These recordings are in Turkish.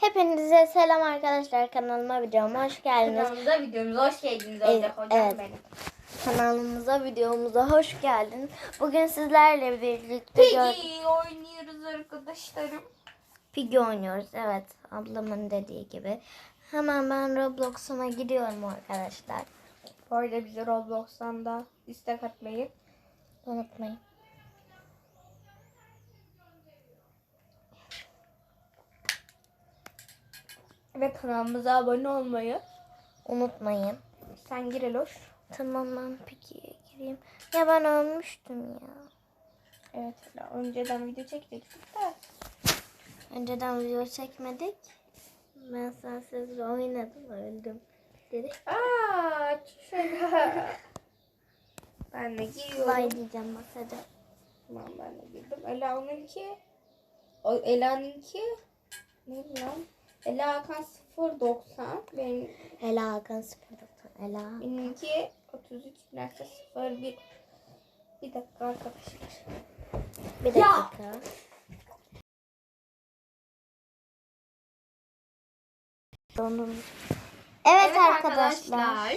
Hepinize selam arkadaşlar kanalıma videoma hoş geldiniz. Kanalımıza videomuza hoş geldiniz olacak hocam evet. benim. Kanalımıza videomuza hoş geldiniz. Bugün sizlerle birlikte Peki oynuyoruz arkadaşlarım. Piggy oynuyoruz. Evet ablamın dediği gibi. Hemen ben Roblox'uma gidiyorum arkadaşlar. Bu arada bize Roblox'tan da istek atmayı. Unutmayın. Ve kanalımıza abone olmayı. Unutmayın. Sen gir Eloş. Tamam ben Piggy'ye gireyim. Ya ben ölmüştüm ya. Evet Ela, önceden video çekecektik de. Önceden video çekmedik. Ben sensiz oynadım öldüm. Dedi. Aaa şöyle. ben de giriyorum. Vay diyeceğim masada. Tamam ben de girdim. Ela onunki. O Ela'nınki. Ne lan? Ela Hakan 090. Benim Ela Hakan 090. Ela. Benimki 33.01 Bir dakika arkadaşlar. Bir dakika. Donum. Evet, arkadaşlar.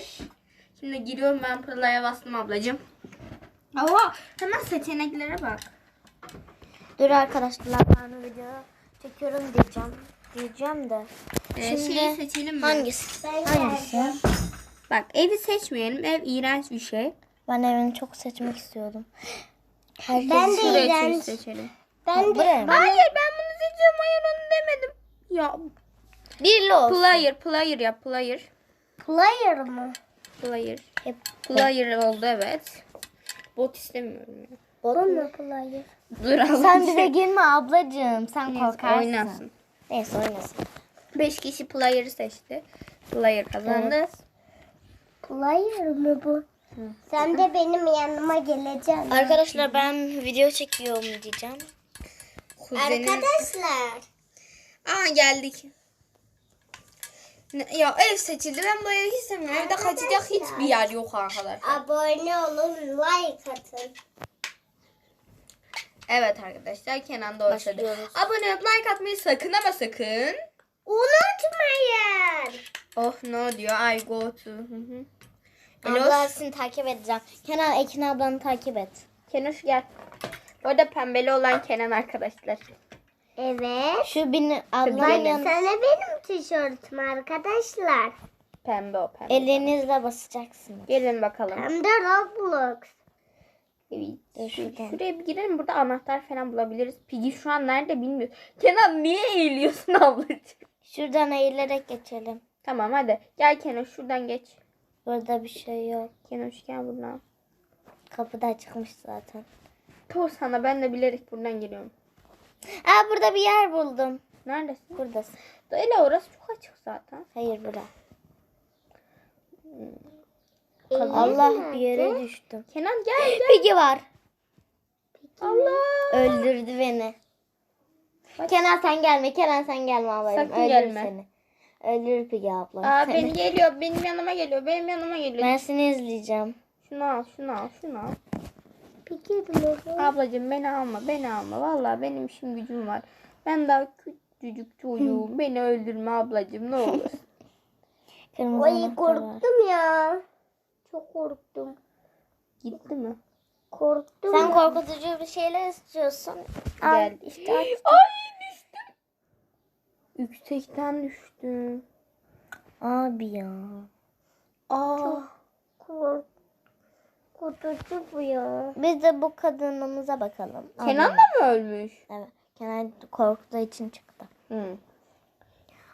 Şimdi giriyorum ben pırlaya bastım ablacığım. Aa, hemen seçeneklere bak. Dur arkadaşlar ben video çekiyorum diyeceğim. Diyeceğim de. Ee, Şimdi şeyi seçelim mi? Hangisi? Hangisi? Bak evi seçmeyelim. Ev iğrenç bir şey. Ben evini çok seçmek istiyordum. Herkes Ben de iğrenç. seçelim. Ben de. Hayır ben bunu seçiyorum. Hayır onu demedim. Ya Birli olsun. player player yap player. Player mı? Player. Hep Player oldu evet. Bot istemiyorum ya. Bu mu player? Dur. Sen bize girme ablacığım. Sen Neyse, korkarsın. oynasın. Neyse oynasın. 5 kişi player'ı seçti. Player kazandı. Player mı bu? Sen de benim yanıma geleceksin. Arkadaşlar ben video çekiyorum diyeceğim. Kuzenim. Arkadaşlar. Aa geldik. Ya ev seçildi. Ben bu evi hiç sevmiyorum. Evde kaçacak hiçbir yer yok arkadaşlar. Abone olun, like atın. Evet arkadaşlar Kenan da başladı. Başlıyoruz. Abone olup like atmayı sakın ama sakın. Unutmayın. Oh no diyor. I go to. Hı hı. Eloş. Ablasını takip edeceğim. Kenan Ekin ablanı takip et. Kenoş gel. Bu arada pembeli olan Kenan arkadaşlar. Evet. Şu beni ablanın Benim. Sana benim tişörtüm arkadaşlar. Pembe o pembe. elinizle basacaksınız. Gelin bakalım. Hem de Roblox. Evet. Dur Şu- şuradan. Şuraya bir girelim. Burada anahtar falan bulabiliriz. Piggy şu an nerede bilmiyor. Kenan niye eğiliyorsun ablacığım? Şuradan eğilerek geçelim. Tamam hadi. Gel Kenan şuradan geç. Burada bir şey yok. Kenan gel buradan. Kapı da açıkmış zaten. Tuh sana ben de bilerek buradan geliyorum. Aa burada bir yer buldum. Neredesin? Buradasın. Öyle orası çok açık zaten. Hayır bura. Elif Allah nerede? bir yere düştüm. Kenan gel gel. Piggy var. Allah. Öldürdü beni. Bak. Kenan sen gelme. Kenan sen gelme ablacığım. Sakın Öldürür gelme. seni. Öldürür Piggy abla. Aa seni. beni geliyor. Benim yanıma geliyor. Benim yanıma geliyor. Ben seni izleyeceğim. Şunu al, şunu al, şunu al. Peki mi? Ablacığım beni alma, beni alma. Vallahi benim işim gücüm var. Ben daha küçücük çocuğum. beni öldürme ablacığım ne olur. Kırmızı Ay anahtar var. korktum ya. Çok korktum. Gitti mi? Korktum. Sen korkutucu bir şeyler istiyorsun. Al, Geldi. işte aç. Ay düştüm. Yüksekten düştüm. Abi ya. Aa. Kork. Korkutucu bu ya. Biz de bu kadınımıza bakalım. Kenan da mı ölmüş? Evet. Kenan korktuğu için çıktı. Hı.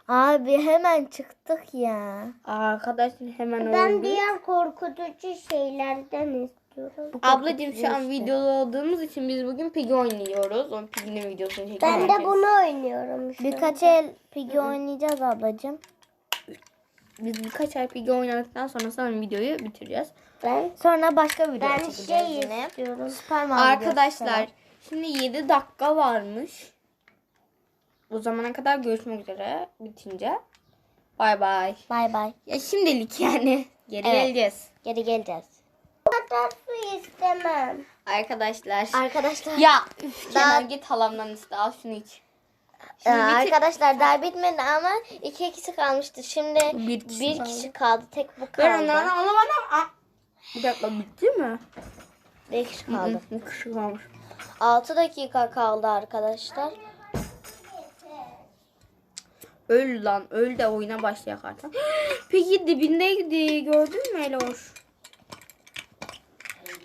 Abi hemen çıktık ya. Arkadaşım hemen Ben öldü. diğer korkutucu şeylerden istiyorum. Bu Ablacığım şu an işte. videoda olduğumuz için biz bugün Piggy oynuyoruz. O Piggy'nin videosunu çekiyoruz. Ben de bunu oynuyorum şu Birkaç el Piggy oynayacağız ablacığım. Biz birkaç Piggy oynadıktan sonra sonra videoyu bitireceğiz. Ben, Sonra başka video ben çekeceğiz şey yine. istiyorum. Arkadaşlar şimdi 7 dakika varmış. O zamana kadar görüşmek üzere bitince. Bay bay. Bay bay. Ya şimdilik yani. Geri Evet. geleceğiz. Geri geleceğiz. Bu kadar su istemem. Arkadaşlar. Arkadaşlar. ya üf, Daha- Kenan git halamdan iste al şunu iç. Ee, arkadaşlar daha bitmedi ama iki kişi kalmıştı. Şimdi Bir bir kişi kişi, kaldı. kaldı. Tek bu Ver kaldı. onları alamadım. Aa. Bir dakika bitti mi? Bir kişi kaldı. Bir kişi kalmış. 6 dakika kaldı arkadaşlar. Öl lan öl de oyuna başlayak artık. Peki dibindeydi gördün mü Eloş?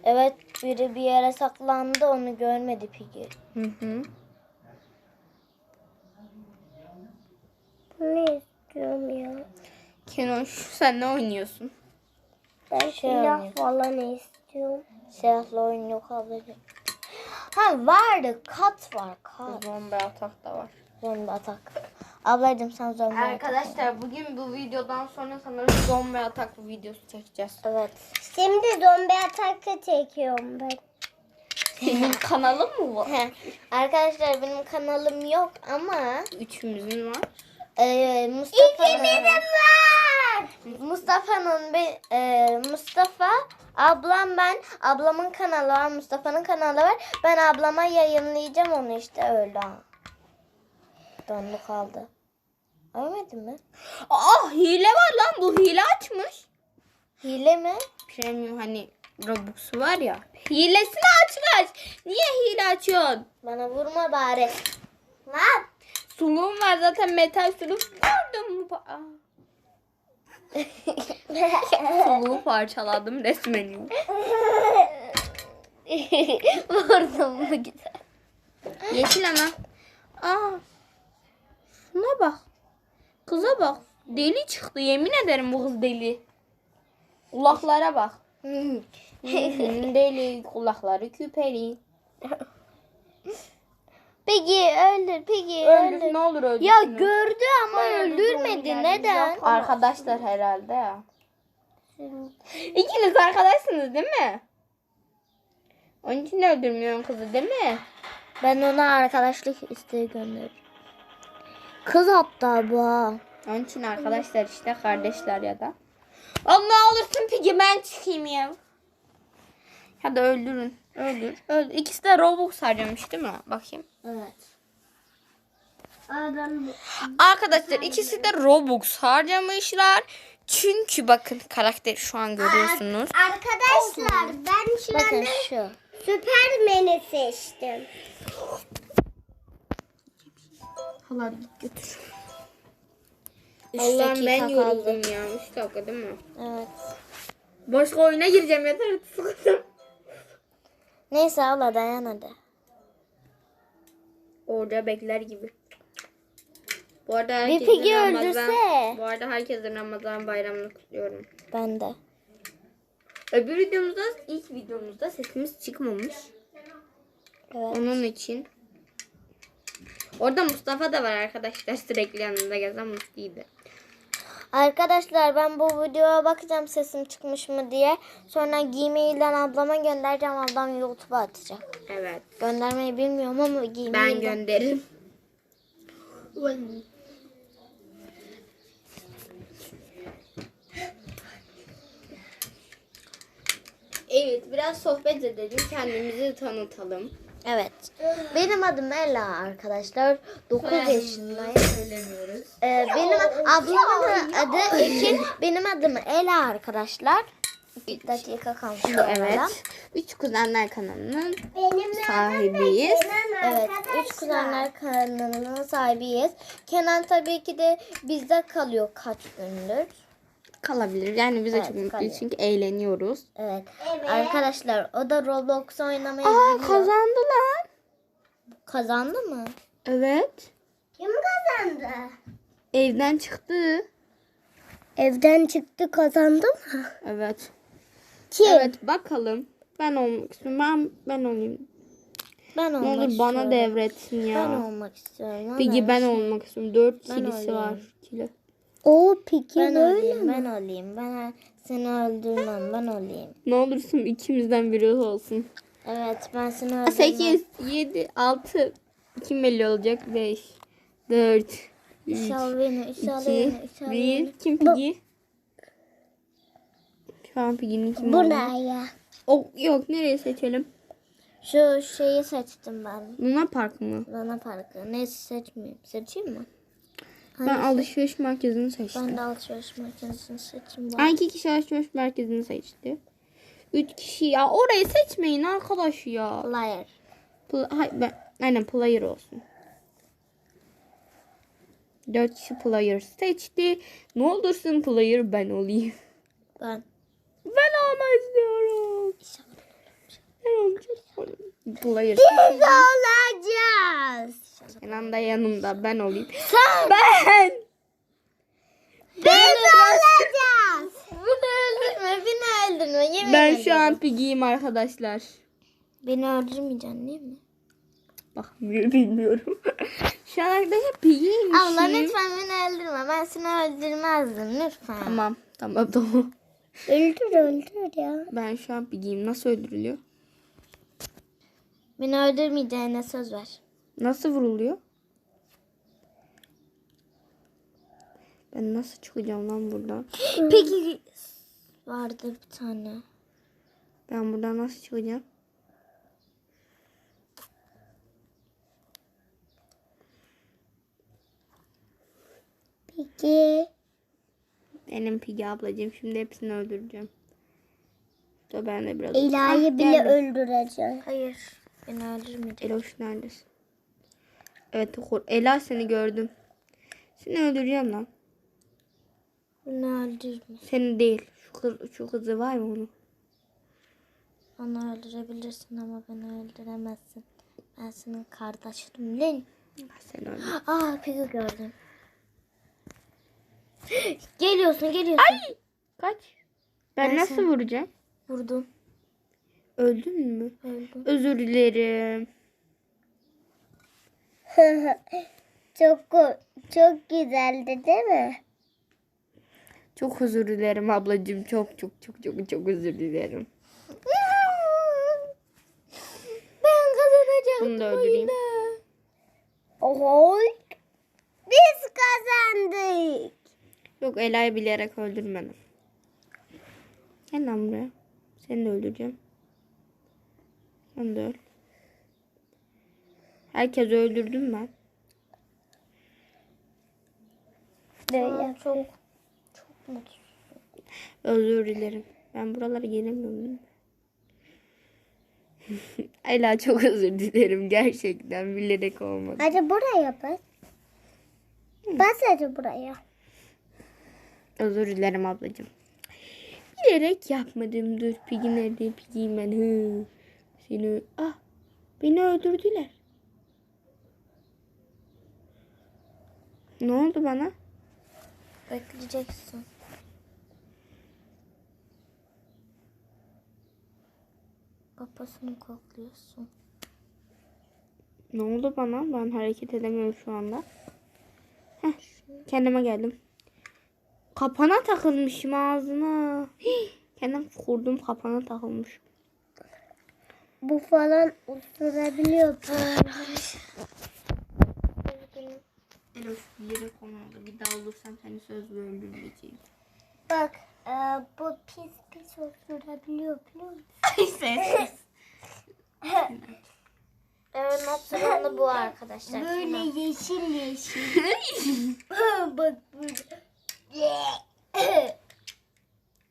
Evet biri bir yere saklandı onu görmedi Piggy. Hı hı. Ne istiyorum ya? Kenoş sen ne oynuyorsun? Ben Şey silah oynuyor. falan istiyorum. Silahlı oyun yok ablacığım. Ha vardı kat var kat. Zombi atak da var. Zombi atak. Ablacığım sen zombi. Arkadaşlar bugün bu videodan sonra sanırım zombi atak videosu çekeceğiz. Evet. Şimdi zombi atakı çekiyorum ben. Senin kanalın mı var? Arkadaşlar benim kanalım yok ama Üçümüzün var. e, Mustafa'nın var. Mustafa'nın bir e, Mustafa ablam ben ablamın kanalı var Mustafa'nın kanalı var ben ablama yayınlayacağım onu işte öyle dondu kaldı Ölmedin mi? Aa hile var lan bu hile açmış. Hile mi? Premium hani Robux var ya. Hilesini açmış. Niye hile açıyorsun? Bana vurma bari. Lan. Suluğum var zaten metal suluk. Mü? Aa. Suluğu parçaladım resmen. Vurdum mu güzel. Yeşil ana. Aa. Şuna bak. Kıza bak. Deli çıktı. Yemin ederim bu kız deli. Kulaklara bak. Deli. Kulakları küpeli. Peki öldür peki Öldür. öldür. Ne olur öldür. Ya gördü ama öldürmedi. Neden? Arkadaşlar herhalde ya. İkiniz arkadaşsınız değil mi? Onun için öldürmüyorsun kızı değil mi? Ben ona arkadaşlık isteği gönderirim. Kız hatta bu. Onun için arkadaşlar işte kardeşler ya da. Allah olursun peki ben çıkayım ya. Hadi öldürün. Öldür. Öldür. İkisi de Robux harcamış değil mi? Bakayım. Evet. Adam Arkadaşlar ikisi de Robux harcamışlar. Çünkü bakın karakter şu an görüyorsunuz. Arkadaşlar ben şu Bakın anda şu. Süpermen'i seçtim. Hala git götür. Allah'ım ben kaldı. yoruldum ya. 3 dakika değil mi? Evet. Başka oyuna gireceğim yeter. Sıkıldım. Neyse abla dayan hadi. Orada bekler gibi. Bu arada Bir herkesin pigi Ramazan, öldürse. Bu arada herkesin Ramazan bayramını kutluyorum. Ben de. Öbür videomuzda, ilk videomuzda sesimiz çıkmamış. Evet. Onun için. Orada Mustafa da var arkadaşlar. Sürekli yanında gezen Musti'ydi. Arkadaşlar ben bu videoya bakacağım sesim çıkmış mı diye. Sonra gmail'den ablama göndereceğim. Ablam YouTube'a atacak. Evet. Göndermeyi bilmiyorum ama Ben gmail'den. gönderirim. Evet biraz sohbet edelim. Kendimizi tanıtalım. Evet. Benim adım Ela arkadaşlar. 9 yaşındayım. Söylemiyoruz. Ee, benim ablamın adı Ekin. Benim adım Ela arkadaşlar. 2 dakika kalmış. Evet. Üç Kuzenler kanalının Benim sahibiyiz. Evet. Üç Kuzenler kanalının sahibiyiz. Kenan tabii ki de bizde kalıyor kaç gündür. Kalabilir. Yani biz de Evet, çok mutluyuz kalıyor. çünkü eğleniyoruz. Evet. Arkadaşlar o da Roblox oynamayı Aa biliyor. kazandılar. Kazandı mı? Evet. Kim kazandı? Evden çıktı. Evden çıktı kazandı mı? Evet. Kim? Evet bakalım. Ben olmak istiyorum. Ben, ben olayım. Ben Ne olmak olur istiyorum. bana devretsin ya. Ben olmak istiyorum. Peki ben olmak istiyorum. Dört kilisi olayım. var. O peki Ben böyle olayım, mi? ben olayım. Ben seni öldürmem, ben olayım. Ne olursun ikimizden biri olsun. Evet, ben seni öldürmem. 8, 7, 6. Kim belli olacak? 5, 4, 3, İnşallah beni, 2, inşallah beni, inşallah 1. beni. Kim Piggy? Şu an Piggy'nin kim Bu olduğunu- ne ya? Oh, yok nereye seçelim? Şu şeyi seçtim ben. Luna Park mı? Luna Park'ı. Neyse seçmeyeyim. Seçeyim mi? Ben alışveriş merkezini seçtim. Ben de alışveriş merkezini seçeyim. Ay, iki kişi alışveriş merkezini seçti. Üç kişi ya orayı seçmeyin arkadaş ya. Player. Pl- hay, ben, aynen player olsun. Dört kişi player seçti. Ne olursun player ben olayım. Ben. Ben olmak istiyorum. Ben olacağım. Player. Olacağız. Kenan da yanımda ben olayım. Sen. Ben. Biz olacağız. Beni öldürme. Beni öldürme. Yemin Ben şu an pigiyim arkadaşlar. Beni öldürmeyeceksin değil mi? Bak bilmiyorum. şu an arkadaşlar pigiyim. Abla lütfen beni öldürme. Ben seni öldürmezdim lütfen. Tamam tamam tamam. Öldür öldür ya. Ben şu an pigiyim. Nasıl öldürülüyor? Beni öldürmeyeceğine söz ver. Nasıl vuruluyor? Ben nasıl çıkacağım lan buradan? Peki vardı bir tane. Ben buradan nasıl çıkacağım? Peki. Benim Pigi ablacığım. Şimdi hepsini öldüreceğim. Da ben de biraz... İlahi Ah, bile geldim. öldüreceğim. Hayır. Beni öldürmeyecek. Eloş neredesin? Evet Hor- Ela seni gördüm. Seni öldüreceğim lan. Beni öldürme. Seni değil. Şu, kız, şu kızı var mı onu? Onu öldürebilirsin ama beni öldüremezsin. Ben senin kardeşinim lan. Ben seni öldür. Aa Pig'i gördüm. geliyorsun geliyorsun. Ay! Kaç. Ben, Ben nasıl seni- vuracağım? Vurdum. Öldün mü? Öldüm. Özür dilerim. çok çok güzeldi değil mi? Çok özür dilerim ablacığım. Çok çok çok çok çok özür dilerim. Ben kazanacağım. Bunu da öldüreyim. Oy. Biz kazandık. Yok Ela'yı bilerek öldürmedim. Gel lan buraya. Seni de öldüreceğim. Sen de öl. Herkesi öldürdüm ben. Böyle. Çok çok mutsuz. Özür dilerim. Ben buralara gelemiyorum? Ela çok özür dilerim. Gerçekten bilerek olmadı. Hadi buraya bas. Bas hadi buraya. Özür dilerim ablacığım. Bilerek yapmadım. Dur Piggy nerede? Piggy'yim ben. Hı. Seni... Ah. Beni öldürdüler. Ne oldu bana? Bekleyeceksin. Babasını kokluyorsun. Ne oldu bana? Ben hareket edemiyorum şu anda. Heh, kendime geldim. Kapana takılmışım ağzına. Hii, Kendim kurdum kapana takılmış. Bu falan uçurabiliyor. Eloş bilerek olmadı. Bir daha olursam seni söz öldürmeyeceğim. Bak e, bu pis pis uçurabiliyor biliyor musun? Ay sessiz. Evet not sıralı bu arkadaşlar. Böyle yeşil yeşil. Bak burada.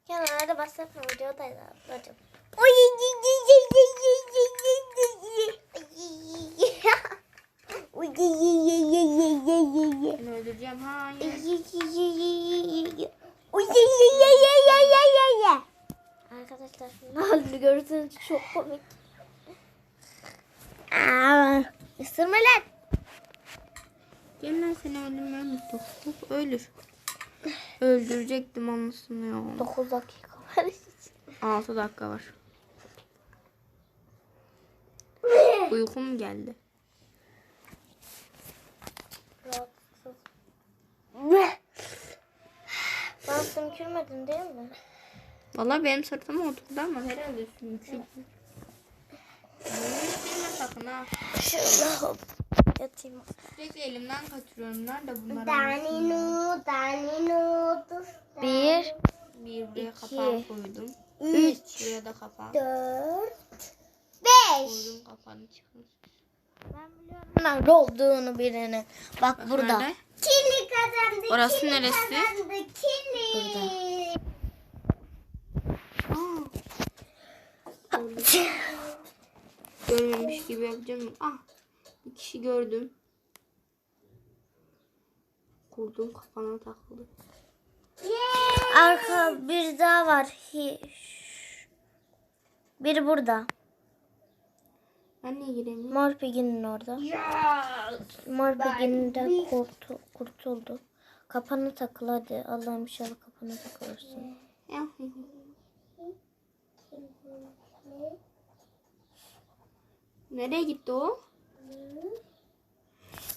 Kenarda bahsetme videodayız ablacığım. Oy, çok komik. Aa, Isırma lan. Gel lan seni unuttum. Hop, Ölür. Öldürecektim anasını ya. 9 dakika var. 6 dakika var. Uykum geldi. Rahatsız. Bana sümkürmedin değil mi? Valla benim sırtıma oturdu ama herhalde sümkürdü. Bunu sakın ha. Şöyle hop. Yatayım. Sürekli elimden kaçırıyorum. Nerede bunlar? Danino, danino, dur. Bir, Bir buraya İki. kapağı koydum. Üç, Şuraya da kapağı. dört, Beş. Koydum kafanı çıkmış. Nerede olduğunu birini. Bak burada. Nerede? Kili kazandı. Orası kili neresi? Kazandı. Kili. Görmemiş gibi yapacağım. Ah bir kişi gördüm. Kurdum kafana takıldı. Arka bir daha var. Biri burada. Ben niye giremiyorum? Mor orada. Mor piginin de kurtu, kurtuldu. Kapana takıl hadi. Allah'ım inşallah kapana takılırsın. Nereye gitti o?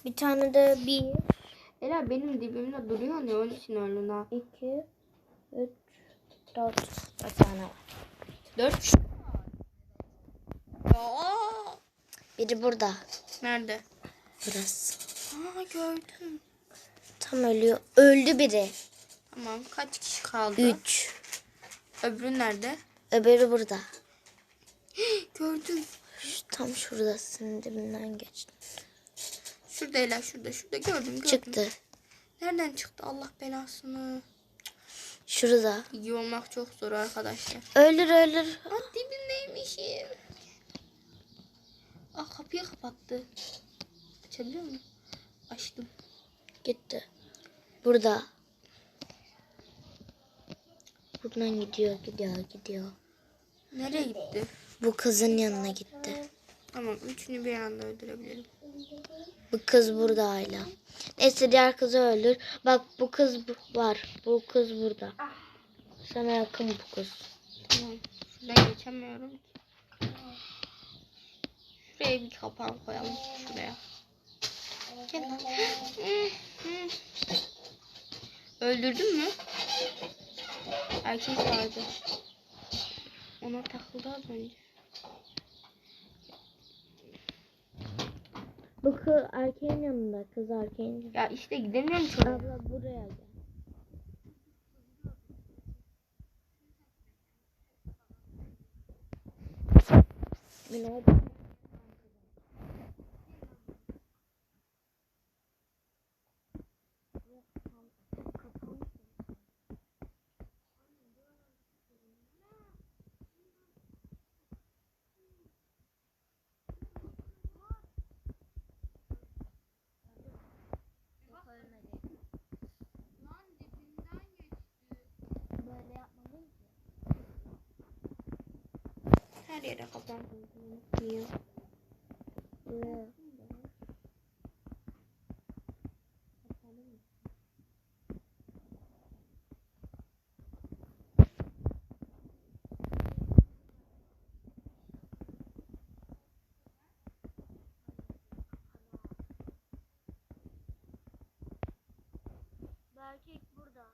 Bir tane de bir, Ela benim dibimde duruyor ne onun için öldün ha. iki, üç, dört. Bir tane var. Dört. Biri burada. Nerede? Burası. Aa gördüm. Tam ölüyor. Öldü biri. Tamam kaç kişi kaldı? Üç. Öbürü nerede? Öbürü burada. Gördüm. Şu, tam şuradasın dibinden geçti. Şurada Ela şurada şurada gördüm gördüm. Çıktı. Nereden çıktı Allah belasını. Şurada. İyi olmak çok zor arkadaşlar. Ölür ölür. Ah dibindeymişim. Ah kapıyı kapattı. Açabiliyor muyum? Açtım. Gitti. Burada. Buradan gidiyor gidiyor gidiyor. Nereye gitti? Bu kızın yanına gitti. Tamam üçünü bir anda öldürebilirim. Bu kız burada hala. Neyse diğer kızı öldür. Bak bu kız var. Bu kız burada. Sana yakın bu kız. Tamam. Şuradan geçemiyorum ki. Şuraya bir kapan koyalım. Şuraya. Gel. Öldürdün mü? Erkek vardı. Ona takıldı az önce. Bu kız erkeğin yanında. Kız erkeğin yanında. Ya işte gidemiyorum oraya. Abla buraya gel. Günaydın. Her yere kapan koydum. Niye? Buraya. Erkek burada.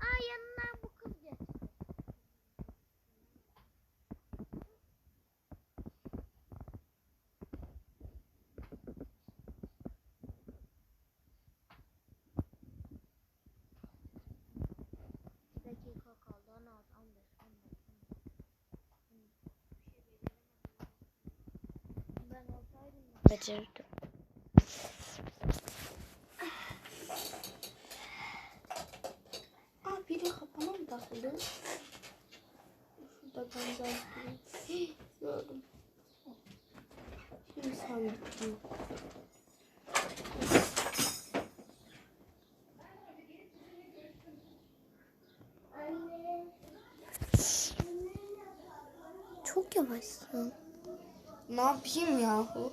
Aa yanından bu kız geçti. dakika kaldı. 16, 15, 15, Ben becerirdim. Aa biri kapana mı takıldı? Şurada benzer biri. Gördüm. Şimdi bittin. Çok yavaşsın. Ne yapayım yahu?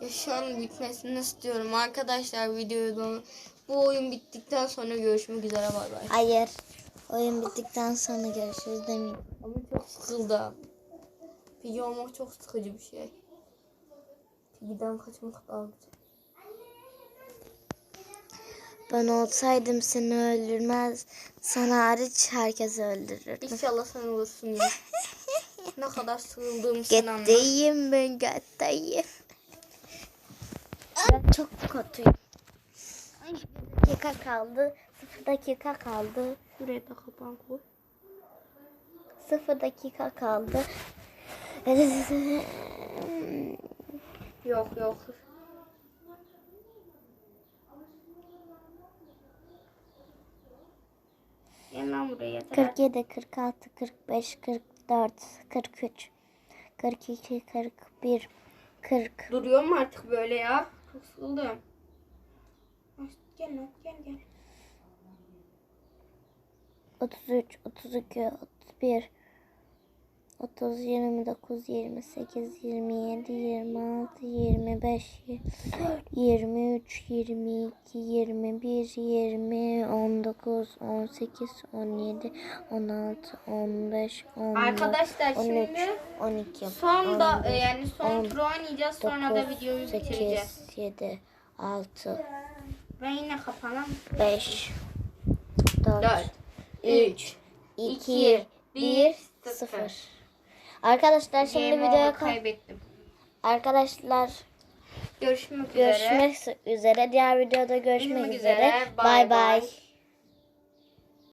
Ya şu an bitmesini istiyorum. Arkadaşlar videoyu bu oyun bittikten sonra görüşmek üzere bay bay. Hayır. Oyun bittikten sonra görüşürüz demeyeyim. Ama çok sıkıldım. Pigi olmak çok sıkıcı bir şey. Pigi'den kaçmak daha güzel. Ben olsaydım seni öldürmez. Sana hariç herkesi öldürürdüm. İnşallah sen olursun ya. ne kadar sıkıldığımı sen anla. Gitteyim ben gitteyim. Çok kötüyüm. Ay, bir dakika kaldı. dakika kaldı. Şuraya da kapan koy. 0 dakika kaldı. Yok yok. Lan buraya yeter. 47, 46, 45, 44, 43, 42, 41, 40, Duruyor mu artık böyle ya? Ay, Gel lan gel gel. 33, 32, 31, 30, 29, 28, 27, 26, 25, 23, 22, 21, 20, 19, 18, 17, 16, 15, 14, Arkadaşlar 13, şimdi 12, son da 11, yani son on tur oynayacağız sonra da videoyu bitireceğiz. 8, 7, 6, Ben yine kapanam. 5, 4, 4, 3, 2, 1, 0. Arkadaşlar şimdi Game videoya kaybettim. Arkadaşlar Görüşmek üzere. görüşmek üzere. Diğer videoda görüşmek Görüşmek üzere. üzere. Bay. bay.